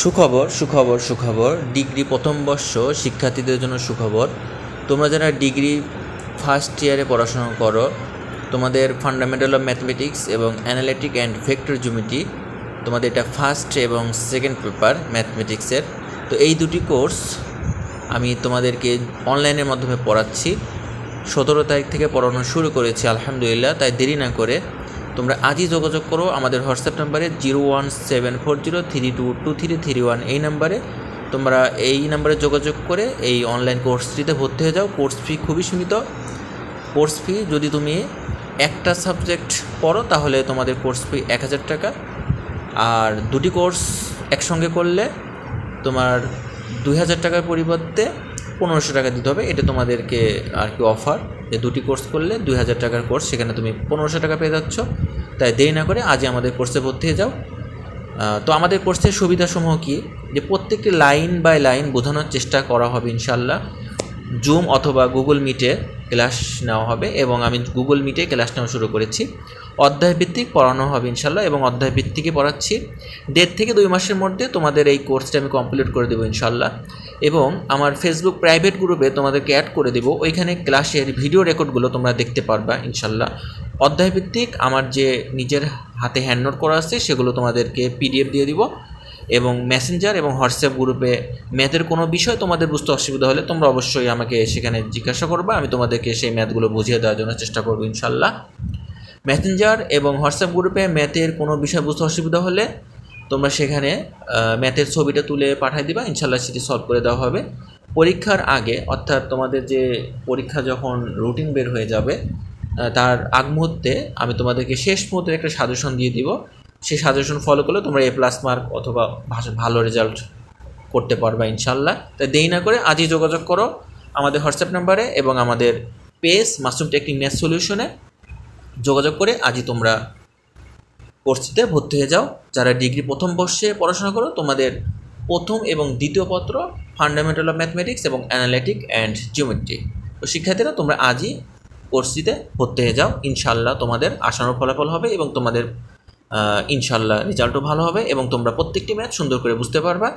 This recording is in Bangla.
সুখবর সুখবর সুখবর। ডিগ্রি প্রথম বর্ষ, শিক্ষার্থীদের জন্য সুখবর। তোমরা যারা ডিগ্রি ফার্স্ট ইয়ারে পড়াশোনা করো, তোমাদের ফান্ডামেন্টাল অফ ম্যাথমেটিক্স এবং অ্যানালিটিক অ্যান্ড ভেক্টর জুমিটি তোমাদের এটা ফার্স্ট এবং সেকেন্ড পেপার ম্যাথমেটিক্সের তো এই দুটি কোর্স আমি তোমাদেরকে অনলাইনের মাধ্যমে পড়াচ্ছি। সতেরো তারিখ থেকে পড়ানো শুরু করেছি, আলহামদুলিল্লাহ, তাই দেরি না করে তোমরা আজই যোগাযোগ করো আমাদের হোয়াটসঅ্যাপ নাম্বারে zero one seven four zero three two two three three one এই নাম্বারে। তোমরা এই নাম্বারে যোগাযোগ করে এই অনলাইন কোর্সটিতে ভর্তি হয়ে যাও। কোর্স ফি খুবই সীমিত। কোর্স ফি যদি তুমি একটা সাবজেক্ট পড়ো, তাহলে তোমাদের কোর্স ফি এক হাজার টাকা। আর দুটি কোর্স একসঙ্গে করলে তোমার দুই হাজার টাকার পরিবর্তে পনেরোশো টাকা দিতে হবে। এটা তোমাদেরকে আর কি অফার যে দুটি কোর্স করলে দুই হাজার টাকার কোর্স সেখানে তুমি পনেরোশো টাকা পেয়ে যাচ্ছ। তাই দেরি না করে আজই আমাদের কোর্সে ভর্তি হয়ে যাও। তো আমাদের কোর্সের সুবিধাসমূহ কী? যে প্রত্যেকটি লাইন বাই লাইন বোঝানোর চেষ্টা করা হবে ইনশাল্লাহ জুম অথবা গুগল মিটে ক্লাস নেওয়া হবে এবং আমি গুগল মিটে ক্লাস নেওয়া শুরু করেছি। অধ্যায় ভিত্তিক পড়ানো হবে ইনশাল্লাহ এবং অধ্যায় ভিত্তিকই পড়াচ্ছি। দেড় থেকে দুই মাসের মধ্যে তোমাদের এই কোর্সটা আমি কমপ্লিট করে দেবো ইনশাল্লাহ। এবং আমার ফেসবুক প্রাইভেট গ্রুপে তোমাদেরকে অ্যাড করে দেবো। ওইখানে ক্লাসের ভিডিও রেকর্ডগুলো তোমরা দেখতে পারবা ইনশাল্লাহ। অধ্যায় ভিত্তিক আমার যে নিজের হাতে হ্যান্ড নোট করা আছে সেগুলো তোমাদেরকে পিডিএফ দিয়ে দিব। এবং মেসেঞ্জার এবং হোয়াটসঅ্যাপ গ্রুপে ম্যাথের কোনো বিষয় তোমাদের বুঝতে অসুবিধা হলে তোমরা অবশ্যই আমাকে সেখানে জিজ্ঞাসা করবা। আমি তোমাদেরকে সেই ম্যাথগুলো বুঝিয়ে দেওয়ার জন্য চেষ্টা করব ইনশাল্লাহ। মেসেঞ্জার এবং হোয়াটসঅ্যাপ গ্রুপে ম্যাথের কোনো বিষয় বুঝতে অসুবিধা হলে তোমরা সেখানে ম্যাথের ছবিটা তুলে পাঠিয়ে দিবা। ইনশাল্লাহ সেটি সলভ করে দেওয়া হবে। পরীক্ষার আগে, অর্থাৎ তোমাদের যে পরীক্ষা যখন রুটিন বের হয়ে যাবে তার আগ মুহূর্তে আমি তোমাদেরকে শেষ মুহূর্তে একটা সাজেশন দিয়ে দিব। সেই সাজেশন ফলো করলে তোমরা এ প্লাস মার্ক অথবা ভালো রেজাল্ট করতে পারবা ইনশাল্লাহ। তাই দেরি না করে আজই যোগাযোগ করো আমাদের হোয়াটসঅ্যাপ নাম্বারে এবং আমাদের পেস মাসুম টেকনিক ম্যাথ সলিউশনে যোগাযোগ করে আজই তোমরা কোর্সটিতে ভর্তি হয়ে যাও। যারা ডিগ্রি প্রথম বর্ষে পড়াশোনা করো, তোমাদের প্রথম এবং দ্বিতীয় পত্র ফান্ডামেন্টাল অফ ম্যাথমেটিক্স এবং অ্যানালিটিক অ্যান্ড জিওমেট্রি তো শিক্ষার্থীরা, তোমরা আজই কোর্সটিতে ভর্তি হয়ে যাও। ইনশাল্লাহ তোমাদের আশানুর ফলাফল হবে এবং তোমাদের ইনশাল্লাহ রেজাল্টও ভালো হবে এবং তোমরা প্রত্যেকটি ম্যাথ সুন্দর করে বুঝতে পারবা।